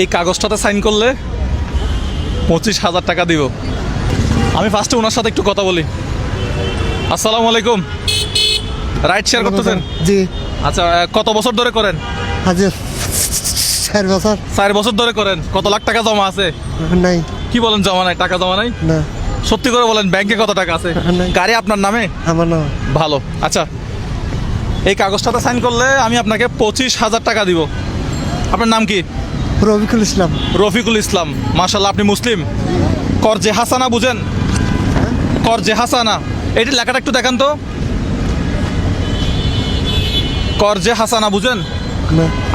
এই কাগজটাতে সাইন করলে পঁচিশ হাজার টাকা দিব। আমি ফার্স্টে ওনার সাথে একটু কথা বলি। আসসালামু আলাইকুম। রাইট শেয়ার করতেছেন? জি। আচ্ছা কত বছর ধরে করেন? চার বছর। চার বছর ধরে করেন। কত লাখ টাকা জমা আছে? নাই। কি বলেন জমা নাই? টাকা জমা নাই? না। সত্যি করে বলেন ব্যাংকে কত টাকা আছে? গাড়ি আপনার নামে? আমার না ভালো। আচ্ছা এই কাগজটাতে সাইন করলে আমি আপনাকে পঁচিশ হাজার টাকা দিব। আপনার নাম কি? রবিকুল ইসলাম। রফিকুল ইসলাম মাশাল্লাহ আপনি মুসলিম? করজে হাসানা বুঝেন? করজে হাসানা। এটি লেখাটা একটু দেখান তো। করজে হাসানা বুঝেন?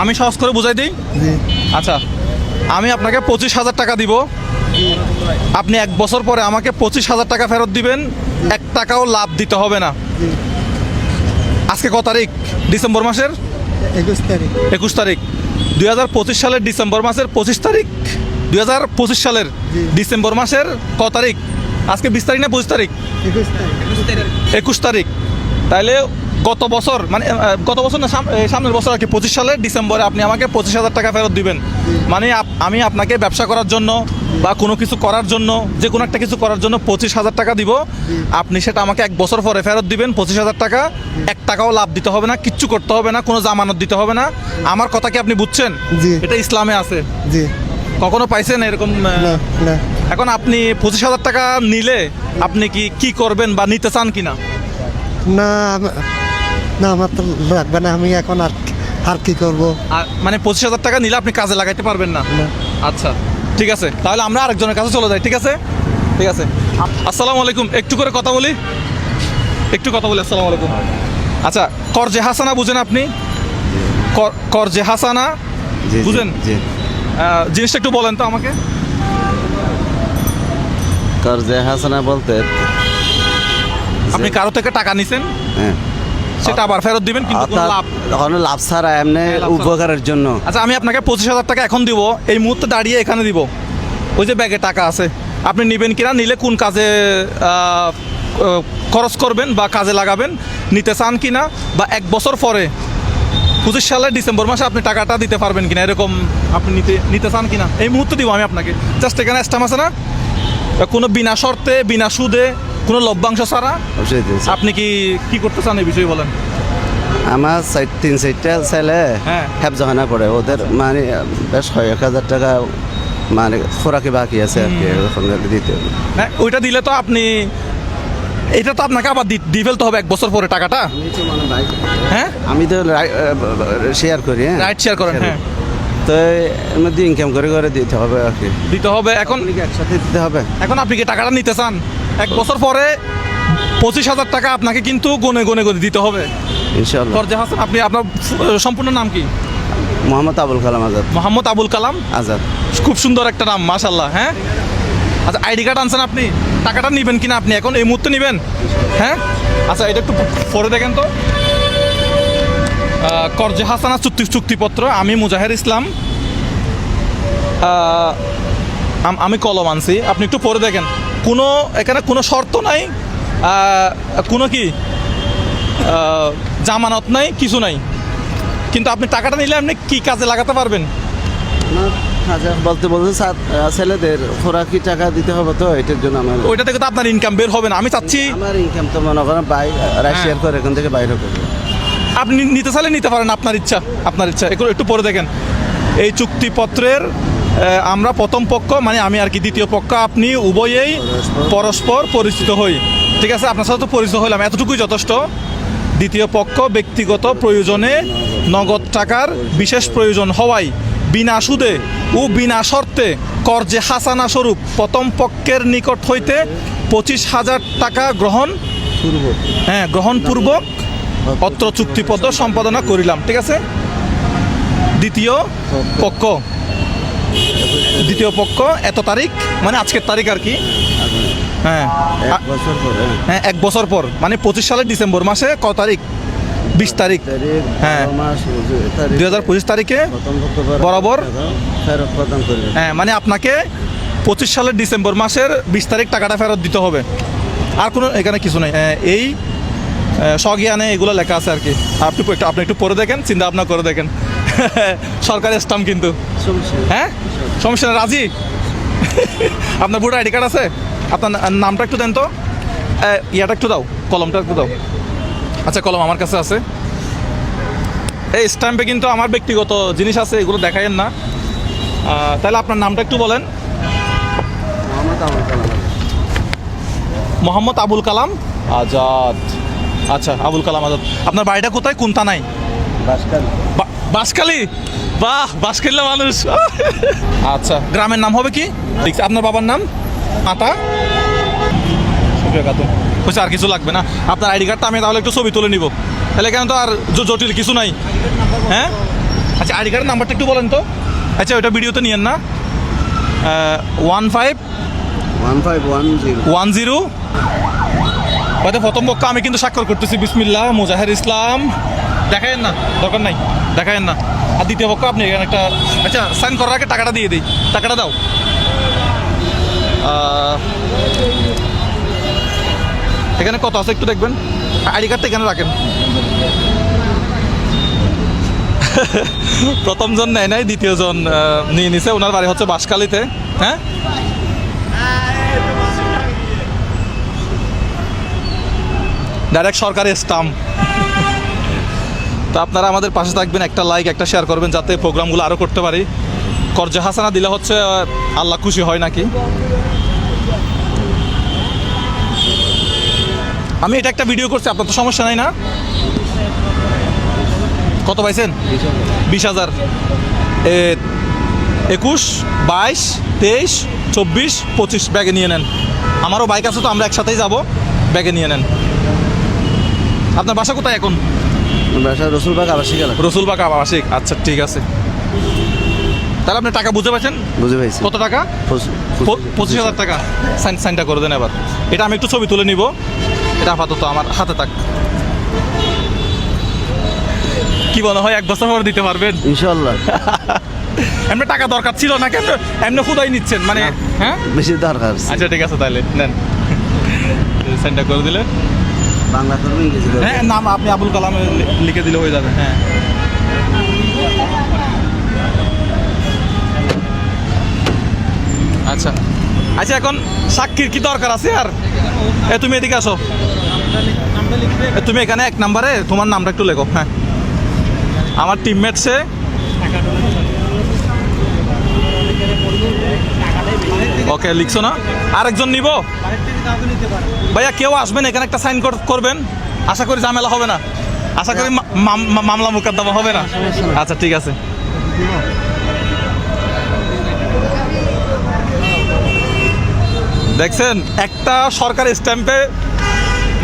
আমি সহজ করে বুঝাই দিই? আচ্ছা আমি আপনাকে পঁচিশ হাজার টাকা দিব। আপনি এক বছর পরে আমাকে পঁচিশ হাজার টাকা ফেরত দিবেন। এক টাকাও লাভ দিতে হবে না। আজকে ক তারিখ? ডিসেম্বর মাসের? একুশ তারিখ। একুশ তারিখ। দুই হাজার পঁচিশ সালের ডিসেম্বর মাসের পঁচিশ তারিখ। দুই হাজার পঁচিশ সালের ডিসেম্বর মাসের ক তারিখ? আজকে বিশ তারিখ না পঁচিশ তারিখ? একুশ তারিখ। তাহলে তাইলে গত বছর মানে গত বছর না সাম- এই সামনের বছর আর কি পঁচিশ সালের ডিসেম্বরে আপনি আমাকে পঁচিশ হাজার টাকা ফেরত দিবেন। মানে আপ- আমি আপনাকে ব্যবসা করার জন্য বা কোনো কিছু করার জন্য যে কোনো একটা কিছু করার জন্য পঁচিশ হাজার টাকা দিব। আপনি সেটা আমাকে এক বছর পরে ফেরত দিবেন পঁচিশ হাজার টাকা। এক টাকাও লাভ দিতে হবে না কিচ্ছু করতে হবে না কোনো জামানত দিতে হবে না। আমার কথা কি আপনি বুঝছেন। এটা ইসলামে আছে। জি। কখনো পাইছেন এরকম না না। এখন আপনি পঁচিশ হাজার টাকা নিলে আপনি কি কি করবেন বা নিতে চান কি না আম- না আমার তো লাগবে না আমি এখন আর আর কি করব? মানে পঁচিশ হাজার টাকা নিলে আপনি কাজে লাগাইতে পারবেন না? না। আচ্ছা। ঠিক আছে তাহলে আমরা আরেকজনের কাছে চলে যাই ঠিক আছে? ঠিক আছে। আসসালামু আলাইকুম একটু করে কথা বলি? একটু কথা বলি আসসালামু আলাইকুম। আচ্ছা করজে হাসানা বুঝেন আপনি? কর- করজে হাসানা বুঝেন? জিনিসটা একটু বলেন তো আমাকে। কর্জে হাসানা বলতে আপনি কারও থেকে টাকা নিছেন? হ্যাঁ। সেটা আবার ফেরত দিবেন কিন্তু কোনো লাভ কোনো লাভ ছাড়া এমনি উপকারের জন্য। আচ্ছা আমি আপনাকে পঁচিশ হাজার টাকা এখন দিব। এই মুহূর্তে দাঁড়িয়ে এখানে দিব। ওই যে ব্যাগে টাকা আছে। আপনি নেবেন কিনা নিলে কোন কাজে খরচ করবেন বা কাজে লাগাবেন নিতে চান কিনা বা এক বছর পরে পঁচিশ সালের ডিসেম্বর মাসে আপনি টাকাটা দিতে পারবেন কিনা এরকম আপনি নিতে নিতে চান কিনা? এই মুহূর্তে দিব আমি আপনাকে। জাস্ট এখানে স্টাম আছে না? কোনো বিনা শর্তে বিনা সুদে কোনো লভ্যাংশ ছাড়া? আপনি কি কি করতে চান এই বিষয়ে বলেন। আমার সাইড তিন সাইডটা ছেলে হ্যাঁ। হেফজখানা পড়ে ওদের মানে বেশ ছয় এক হাজার টাকা মানে খোরাকি বাকি আছে আর কি দিতে। হ্যাঁ ওইটা দিলে তো আপনি এটা তো আপনাকে আবার দিয়ে ফেলতে হবে এক বছর পরে টাকাটা। হ্যাঁ? আমি তো শেয়ার করি হ্যাঁ। রাইট শেয়ার করেন হ্যাঁ। তো মধ্যে ইনকাম করে করে দিতে হবে আর কি। দিতে হবে এখন একসাথে দিতে হবে? এখন আপনি কি টাকাটা নিতে চান? এক বছর পরে পঁচিশ হাজার টাকা আপনাকে কিন্তু গনে গনে গনে দিতে হবে। ফরজে হাসান আপনি আপনার সম্পূর্ণ নাম কি? মোহাম্মদ আবুল কালাম আজাদ। মোহাম্মদ আবুল কালাম? আজাদ। খুব সুন্দর একটা নাম মাশাল্লাহ হ্যাঁ? আচ্ছা আইডি কার্ড আনছেন আপনি? টাকাটা নেবেন কিনা আপনি এখন? এই মুহূর্তে নেবেন? হ্যাঁ? আচ্ছা এটা একটু পরে দেখেন তো। করজে হাসানা চুক্তি চুক্তিপত্র আমি মুজাহের ইসলাম। আমি কলম আনছি আপনি একটু পরে দেখেন। কোনো এখানে কোনো শর্ত নাই কোনো কি জামানত নাই কিছু নাই। কিন্তু আপনি টাকাটা নিলে আপনি কি কাজে লাগাতে পারবেন? আপনার বলতে বলতে ছেলেদের খোরাকি টাকা দিতে হবে তো? এটার জন্য আমার ওইটা থেকে তো আপনার ইনকাম বের হবে না। আমি চাচ্ছি আমার ইনকাম তো মনে করেন বাই রাশিয়ার করে এখান থেকে বাইরে করি আপনি নিতে চাইলে নিতে পারেন আপনার ইচ্ছা আপনার ইচ্ছা। একটু পরে দেখেন। এই চুক্তিপত্রের আমরা প্রথম পক্ষ মানে আমি আর কি দ্বিতীয় পক্ষ, আপনি উভয়েই পরস্পর পরিচিত হই। ঠিক আছে, আপনার সাথে তো পরিচিত হইলাম, এতটুকুই যথেষ্ট। দ্বিতীয় পক্ষ ব্যক্তিগত প্রয়োজনে নগদ টাকার বিশেষ প্রয়োজন হওয়ায় বিনা সুদে ও বিনা শর্তে কর্জে হাসানা স্বরূপ, প্রথম পক্ষের নিকট হইতে পঁচিশ হাজার টাকা গ্রহণ হ্যাঁ গ্রহণপূর্বক অত্র চুক্তিপত্র সম্পাদনা করিলাম। ঠিক আছে? দ্বিতীয় পক্ষ। দ্বিতীয় পক্ষ এত তারিখ? মানে আজকের তারিখ আর কি? হ্যাঁ। এক বছর হ্যাঁ। এক বছর পর। মানে পঁচিশ সালের ডিসেম্বর মাসে ক তারিখ? বিশ তারিখ। হ্যাঁ। দুই হাজার পঁচিশ তারিখে বরাবর? করবে। হ্যাঁ মানে আপনাকে পঁচিশ সালের ডিসেম্বর মাসের বিশ তারিখ টাকাটা ফেরত দিতে হবে। আর কোনো এখানে কিছু নেই। আহ, এই স্বজ্ঞানে এগুলো লেখা আছে আর কি। আপনি একটু আপনি একটু পরে দেখেন চিন্তা ভাবনা করে দেখেন। সরকারি স্টাম্প কিন্তু। হ্যাঁ? সমস্যা না রাজি? আপনার ভোটার আইডি কার্ড আছে? আপনার নামটা একটু দেন তো। ইয়াটা একটু দাও কলমটা একটু দাও। আচ্ছা কলম আমার কাছে আছে। এই স্ট্যাম্পে কিন্তু আমার ব্যক্তিগত জিনিস আছে এগুলো দেখাইন না। তাহলে আপনার নামটা একটু বলেন। মোহাম্মদ আবুল কালাম। আজাদ। আচ্ছা আবুল কালাম আজাদ। আপনার বাড়িটা কোথায়? কোন থানায়? বা- বাঁশখালী? বাহ বাঁশখালীর মানুষ। আচ্ছা গ্রামের নাম হবে কি? ঠিক আপনার বাবার নাম? মাতা? হচ্ছে আর কিছু লাগবে না। আপনার আইডি কার্ডটা আমি তাহলে একটু ছবি তুলে নিব। তাহলে কেন তো আর জটিল কিছু নাই। হ্যাঁ? আচ্ছা আইডি কার্ডের নাম্বারটা একটু বলেন তো। আচ্ছা ওইটা ভিডিওতে নিয়েন না। One five one five one zero. One zero. প্রথম পক্ষ আমি কিন্তু স্বাক্ষর করতেছি। বিসমিল্লাহ মুজাহের ইসলাম। দেখায়েন না, দরকার নাই দেখায়েন না। আর দ্বিতীয় পক্ষ, আপনি এখানে একটা আচ্ছা সাইন করার আগে টাকাটা দিয়ে দিই, টাকাটা দাও। এখানে কত আছে একটু দেখবেন? আইডি কার্ডটা এখানে রাখেন। প্রথম জন নেয় নাই দ্বিতীয় জন নিয়ে নিছে, ওনার বাড়ি হচ্ছে বাঁশখালীতে হ্যাঁ? ডাইরেক্ট সরকারি স্টাম্প তো আপনারা আমাদের পাশে থাকবেন, একটা লাইক একটা শেয়ার করবেন যাতে প্রোগ্রামগুলো আরও করতে পারি। কর্জে হাসানা দিলে হচ্ছে আল্লাহ খুশি হয় নাকি? আমি এটা একটা ভিডিও করছি, আপনার তো সমস্যা নাই না? কত পাইছেন? বিশ হাজার। একুশ, বাইশ, তেইশ, চব্বিশ, পঁচিশ, ব্যাগে নিয়ে নেন। আমারও বাইক আছে তো, আমরা একসাথেই যাব, ব্যাগে নিয়ে নেন। আপনার বাসা কোথায় এখন? বাসা রসুলবাগ আবাসিক এলাকা রসুলবাগ আবাসিক আচ্ছা ঠিক আছে। তাহলে আপনি টাকা বুঝে পাচ্ছেন বুঝে পাইছি। কত টাকা? পঁচিশ- হাজার টাকা। সাইন সাইনটা করে দেন এবার। এটা আমি একটু ছবি তুলে নিব। এটা আপাতত আমার হাতে থাক। কি মনে হয় এক বছর পর দিতে পারবেন? ইনশাল্লাহ এমনি টাকা দরকার ছিল না কেন এমনি খুদাই নিচ্ছেন। মানে হ্যাঁ? বেশি দরকার আচ্ছা ঠিক আছে তাহলে নেন। সাইনটা করে দিলে। বাংলা করব ইংরেজি করব হ্যাঁ নাম আপনি আবুল কালাম লিখে দিলে হয়ে যাবে হ্যাঁ। আচ্ছা। আচ্ছা এখন সাক্ষীর কি দরকার আছে আর? এ, তুমি এদিকে আসো। তুমি এখানে এক নাম্বারে, তোমার নামটা একটু লেখো হ্যাঁ। আমার টিমমেট সে ওকে লিখছো না? আরেকজন নিব। ভাইয়া, কেউ আসবেন, এখানে একটা সাইন করবেন। আশা করি ঝামেলা হবে না। আশা করি মামলা মোকদ্দমা হবে না। আচ্ছা ঠিক আছে। দেখছেন, একটা সরকারি স্ট্যাম্পে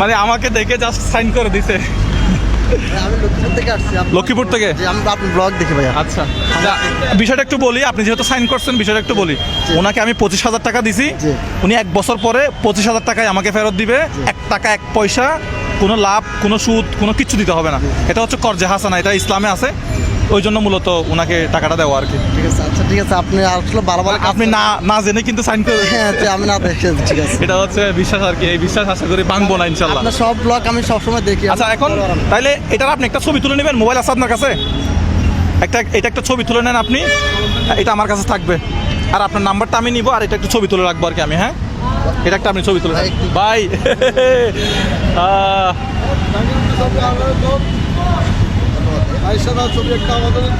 মানে আমাকে দেখে জাস্ট সাইন করে দিছে। আমি লক্ষ্মীপুর থেকে আসছি। আপনি- লক্ষ্মীপুর থেকে? আমি আপনার ব্লগ দেখি ভাইয়া। আচ্ছা। বিষয়টা একটু বলি আপনি যেহেতু সাইন করছেন বিষয়টা একটু বলি। ওনাকে আমি পঁচিশ হাজার টাকা দিছি। উনি এক বছর পরে পঁচিশ হাজার টাকায় আমাকে ফেরত দিবে। এক টাকা এক পয়সা কোনো লাভ কোনো সুদ কোনো কিছু দিতে হবে না। এটা হচ্ছে কর্জে হাসানা এটা ইসলামে আছে। ওই জন্য মূলত ওনাকে টাকাটা দেওয়া আর কি। ঠিক আছে আচ্ছা ঠিক আছে আপনি আসলে ভালো ভালো আপনি না না জেনে কিন্তু সাইন করে হ্যাঁ আমি না দেখে ঠিক আছে। এটা হচ্ছে বিশ্বাস আর কি এই বিশ্বাস আশা করি ভাঙবো না ইনশাল্লাহ। আপনার সব ব্লগ আমি সবসময় দেখি আচ্ছা এখন তাইলে এটার আপনি একটা ছবি তুলে নেবেন মোবাইল আছে আপনার কাছে? একটা এটা একটা ছবি তুলে নেন আপনি এটা আমার কাছে থাকবে। আর আপনার নাম্বারটা আমি নিব আর এটা একটু ছবি তুলে রাখব আর কি আমি হ্যাঁ? এটা একটা আপনি ছবি তুলে বাই।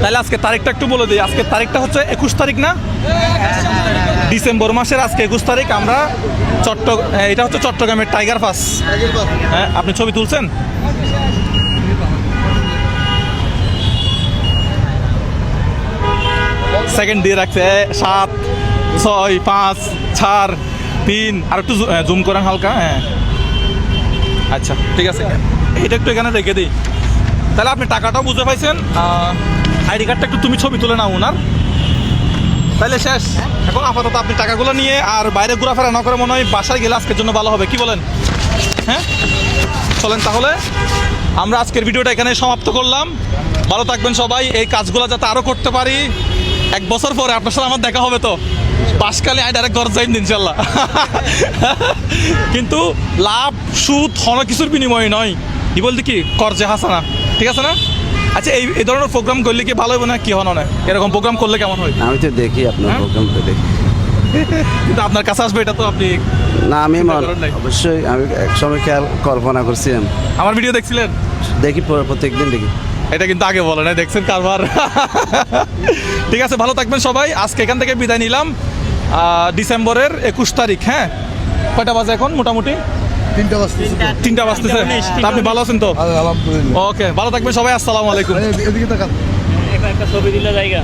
তাহলে আজকে তারিখটা একটু বলে দিই। আজকে তারিখটা হচ্ছে একুশ তারিখ না? ডিসেম্বর মাসের আজকে একুশ তারিখ আমরা চট্ট এটা হচ্ছে চট্টগ্রামের টাইগার পাস। হ্যাঁ আপনি ছবি তুলছেন? সেকেন্ড দিয়ে রাখছে সাত ছয় পাঁচ চার তিন আর একটু জুম করেন হালকা হ্যাঁ। আচ্ছা ঠিক আছে। এটা একটু এখানে রেখে দিই। তাহলে আপনি টাকাটাও বুঝে পাইছেন। আইডি কার্ডটা একটু তুমি ছবি তুলে নাও ওনার। তাহলে শেষ। এখন আপাতত আপনি টাকাগুলো নিয়ে আর বাইরে ঘোরাফেরা না করে মনে হয় বাসায় গেলে আজকের জন্য ভালো হবে। কি বলেন? হ্যাঁ? চলেন তাহলে। আমরা আজকের ভিডিওটা এখানে সমাপ্ত করলাম। ভালো থাকবেন সবাই। এই কাজগুলো যাতে আরও করতে পারি। এক বছর পরে আপনার সাথে আমার দেখা হবে তো। পাশকালে আই ডাইরেক্ট ঘর যাই ইনশাল্লাহ। কিন্তু লাভ, সুদ, হন কিছুর বিনিময়ে নয়। কি বলতে কি? কর্জে হাসানা। ঠিক আছে না? আচ্ছা এই এই ধরনের প্রোগ্রাম করলে কি ভালো হবে না কি হয় না এরকম প্রোগ্রাম করলে কেমন হয়? আমি তো দেখি আপনার হ্যাঁ? প্রোগ্রাম তো দেখি। কিন্তু আপনার কাছে আসবে এটা তো আপনি না আমি? অবশ্যই আমি এক সময় খেয়াল কল্পনা করছিলাম আমার ভিডিও দেখছিলেন? দেখি প্রত্যেকদিন দেখি। এটা কিন্তু আগে বলে না দেখছেন কারবার। ঠিক আছে ভালো থাকবেন সবাই। আজকে এখান থেকে বিদায় নিলাম। ডিসেম্বরের একুশ তারিখ হ্যাঁ? কয়টা বাজে এখন মোটামুটি? তিনটা বাজতে তিনটা। বাজতেছে? আপনি ভালো আছেন তো? ওকে ভালো থাকবেন সবাই আসসালামু আলাইকুম। এদিকে তাকান। একটা ছবি দিলে জায়গা।